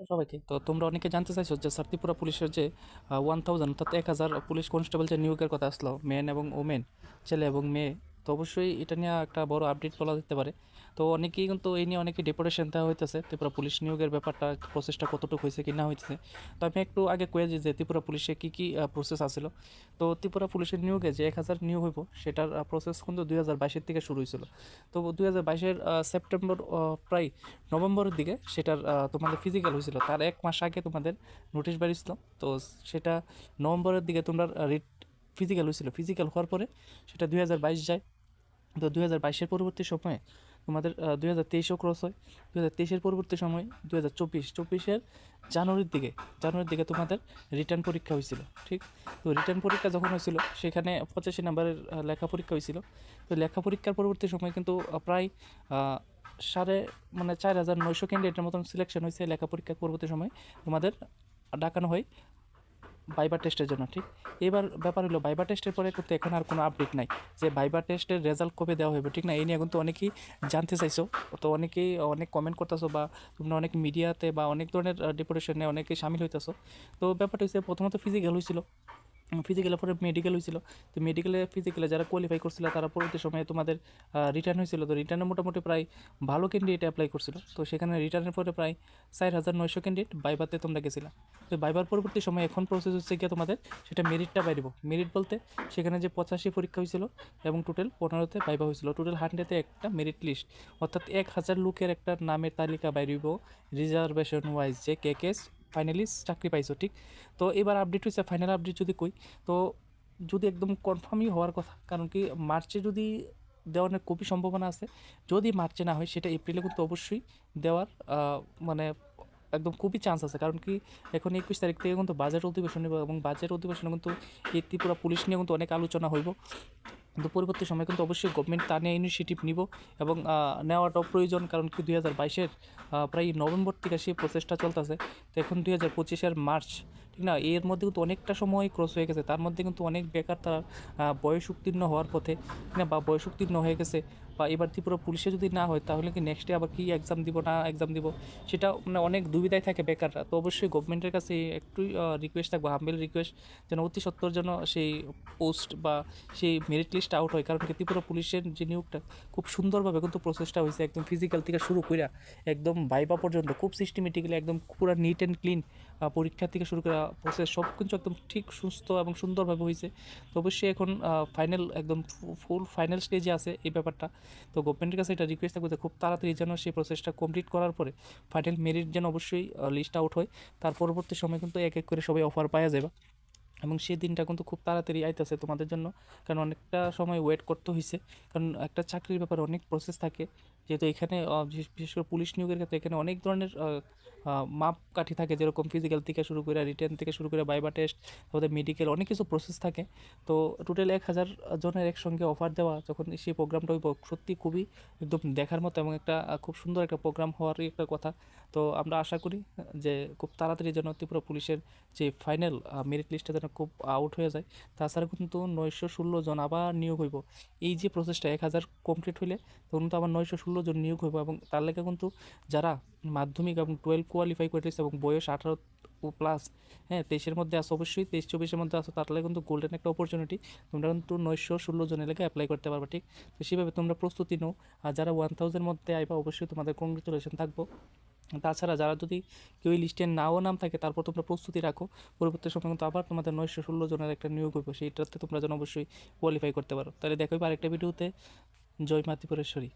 সবাইকে। তো তোমরা অনেকে জানতে চাইছো যে সার্তিপুরা পুলিশের যে ওয়ান থাউজেন্ড অর্থাৎ এক হাজার পুলিশ কনস্টেবল যে নিয়োগের কথা আসলো মেন এবং ওমেন ছেলে এবং মেয়ে তো অবশ্যই এটা নিয়ে একটা বড় আপডেট বলা যেতে পারে। তো অনেকেই কিন্তু এই নিয়ে অনেকে ডেপুটেশন দেওয়া হইতেছে, ত্রিপুরা পুলিশ নিয়োগের ব্যাপারটা প্রসেসটা কতটুকু হয়েছে কি না হয়েছে তো আমি একটু আগে কয়েছি যে ত্রিপুরা পুলিশে কী কী প্রসেস আসছিল তো ত্রিপুরা পুলিশের নিয়োগে যে এক হাজার নিয়োগ হইব, সেটার প্রসেস কিন্তু দুই হাজার বাইশের থেকে শুরু হয়েছিল তো দুই হাজার বাইশের সেপ্টেম্বর প্রায় নভেম্বরের দিকে সেটার তোমাদের ফিজিক্যাল হয়েছিল তার এক মাস আগে তোমাদের নোটিশ বেরিয়েছিল। তো সেটা নভেম্বরের দিকে তোমরা রিট ফিজিক্যাল হয়েছিল ফিজিক্যাল হওয়ার পরে সেটা দুই হাজার বাইশ যায়। তো দুই হাজার বাইশের পরবর্তী সময়ে তোমাদের দুই হাজার তেইশেও ক্রস হয়। দু হাজার তেইশের পরবর্তী সময় দু হাজার চব্বিশ, চব্বিশের জানুয়ারির দিকে জানুয়ারির দিকে তোমাদের রিটার্ন পরীক্ষা হয়েছিল, ঠিক? তো রিটার্ন পরীক্ষা যখন হয়েছিল, সেখানে পঁচাশি নাম্বারের লেখা পরীক্ষা হয়েছিল। তো লেখা পরীক্ষার পরবর্তী সময় কিন্তু প্রায় সাড়ে মানে চার হাজার নয়শো ক্যান্ডিডেটের মতন সিলেকশন হয়েছে লেখা পরীক্ষার পরবর্তী সময় তোমাদের ডাকানো হয়। বাইবার টেস্টের জন্য, ঠিক? এবার ব্যাপার হলো ভাইবার টেস্টের পরে কিন্তু এখন আর কোনো আপডেট নাই। যে ভাইবার টেস্টের রেজাল্ট কবে দেওয়া হবে ঠিক না? এই নিয়ে কিন্তু অনেকেই জানতে চাইছো। তো অনেকেই অনেক কমেন্ট করতেছো বা তোমরা অনেক মিডিয়াতে বা অনেক ধরনের ডেপুটেশনে অনেকেই সামিল হইতেছো। তো ব্যাপারটা হচ্ছে প্রথমত ফিজিক্যাল হয়েছিল ফিজিক্যালের পরে মেডিকেল হয়েছিল তো মেডিকেলে ফিজিক্যালে যারা কোয়ালিফাই করছিল, তারা পরবর্তী সময়ে তোমাদের রিটার্ন হয়েছিল তো রিটার্নে মোটামুটি প্রায় ভালো ক্যান্ডিডেট অ্যাপ্লাই করছিল। তো সেখানে রিটার্নের পরে প্রায় চার হাজার নয়শো ক্যান্ডিডেট বাইবাতে তোমরা গেছিলা। তো বাইবার পরবর্তী সময় এখন প্রসেস হচ্ছে গিয়ে তোমাদের সেটা মেরিটটা বাইরব। মেরিট বলতে সেখানে যে পঁচাশি পরীক্ষা হয়েছিল এবং টোটাল পনেরোতে বাইবা হয়েছিল টোটাল হান্ড্রেডে একটা মেরিট লিস্ট অর্থাৎ এক হাজার লোকের একটা নামের তালিকা বাইরিব। রিজার্ভেশন ওয়াইজ যে কে কেস ফাইনালি চাকরি পাইছো, ঠিক? তো এবার আপডেট হয়েছে ফাইনাল আপডেট যদি কই, তো যদি একদম কনফার্মই হওয়ার কথা, কারণ কি মার্চে যদি দেওয়ার খুবই সম্ভাবনা আছে, যদি মার্চে না হয় সেটা এপ্রিলে কিন্তু অবশ্যই দেওয়ার মানে একদম খুবই চান্স আছে, কারণ কি এখন একুশ তারিখ থেকে কিন্তু বাজেট অধিবেশন এবং বাজেট অধিবেশনে কিন্তু এই ত্রিপুরা পুলিশ নিয়ে কিন্তু অনেক আলোচনা হইব। কিন্তু পরবর্তী সময় কিন্তু অবশ্যই গভর্নমেন্ট তা নিয়ে ইনিশিয়েটিভ নিব এবং নেওয়াটাও প্রয়োজন কারণ কি দুই হাজার বাইশের প্রায় নভেম্বর থেকে সেই প্রসেসটা চলতেছে। তো এখন দুই হাজার পঁচিশের মার্চ না, এর মধ্যে কিন্তু অনেকটা সময় ক্রস হয়ে গেছে। তার মধ্যে কিন্তু অনেক বেকার তারা বয়স উত্তীর্ণ হওয়ার পথে, না, বা বয়স উত্তীর্ণ হয়ে গেছে, বা এবার ত্রিপুরা পুলিশে যদি না হয়, তাহলে কি নেক্সটে আবার কি এক্সাম দিব না এক্সাম দিব? সেটা মানে অনেক দুবিধায় থাকে বেকাররা। তো অবশ্যই গভর্নমেন্টের কাছে একটু রিকোয়েস্ট থাকব হাম্বেল রিকোয়েস্ট যেন অতি সত্তর জন্য সেই পোস্ট বা সেই মেরিট লিস্ট আউট হয়। কারণ কি ত্রিপুরা পুলিশের যে নিয়োগটা, খুব সুন্দরভাবে কিন্তু প্রসেসটা হয়েছে, একদম ফিজিক্যাল থেকে শুরু করে একদম বাইবা পর্যন্ত, খুব সিস্টেমেটিক্যালি একদম পুরো নিট অ্যান্ড ক্লিন পরীক্ষা থেকে শুরু করা প্রসেস সব কিছু একদম ঠিক, সুস্থ এবং সুন্দরভাবে হয়েছে। তো অবশ্যই এখন ফাইনাল একদম ফুল ফাইনাল স্টেজে আছে এই ব্যাপারটা। তো গভর্নমেন্টের কাছে এটা রিকোয়েস্ট থাকবে খুব তাড়াতাড়ি যেন সেই প্রসেসটা কমপ্লিট করার পরে ফাইনাল মেরিট যেন অবশ্যই লিস্ট আউট হয়। তার পরবর্তী সময় কিন্তু এক এক করে সবাই অফার পাওয়া যাবে। এবং সেই দিনটা কিন্তু খুব তাড়াতাড়ি আইতেছে তোমাদের জন্য। কারণ অনেকটা সময় ওয়েট করতে হয়েছে কারণ একটা চাকরির ব্যাপারে অনেক প্রসেস থাকে। যেহেতু এখানে বিশেষ- করে পুলিশ নিয়োগের ক্ষেত্রে এখানে অনেক ধরনের আহ, মাপকাঠি থাকে যেরকম ফিজিক্যাল থেকে শুরু করে রিটার্ন থেকে শুরু করে বাইবা টেস্ট তারপরে মেডিকেল অনেক কিছু প্রসেস থাকে। তো টোটাল এক হাজার জনের একসঙ্গে অফার দেওয়া যখন সেই প্রোগ্রামটা হইব সত্যি খুবই একদম দেখার মতো এবং একটা খুব সুন্দর একটা প্রোগ্রাম হওয়ারই একটা কথা। তো আমরা আশা করি যে খুব তাড়াতাড়ি যেন ত্রিপুরা পুলিশের যে ফাইনাল মেরিট লিস্টটা যেন খুব আউট হয়ে যায়। তাছাড়া কিন্তু নয়শো ষোলো জন আবার নিয়োগ হইব। এই যে প্রসেসটা এক হাজার কমপ্লিট হইলে তখন তো আবার নয়শো ষোলো জন নিয়োগ হইব এবং তার লেগে কিন্তু যারা মাধ্যমিক এবং টুয়েলভ কোয়ালিফাই করে এবং বয়স আঠারো ও প্লাস হ্যাঁ তেইশের মধ্যে আসো অবশ্যই, তেইশ চব্বিশের মধ্যে আসো তার লাগে কিন্তু গোল্ডেন একটা অপরচুনিটি তোমরা কিন্তু নয়শো ষোলো জনের লেগে অ্যাপ্লাই করতে পারবে, ঠিক? তো সেভাবে তোমরা প্রস্তুতি নাও, আর যারা ওয়ান থাউজেন্ড মধ্যে আইবা অবশ্যই তোমাদের কংগ্রেচুলেশন থাকব। তাছাড়া যারা যদি কেউ এই লিস্টে নাও নাম থাকে, তারপর তোমরা প্রস্তুতি রাখো, পরবর্তী সময় কিন্তু আবার তোমাদের নয়শো ষোলো জনের একটা নিয়োগ হইব, সেইটাতে তোমরা যেন অবশ্যই কোয়ালিফাই করতে পারো। তাহলে দেখো আরেকটা ভিডিওতে জয় মাতিপুরেশ্বরী।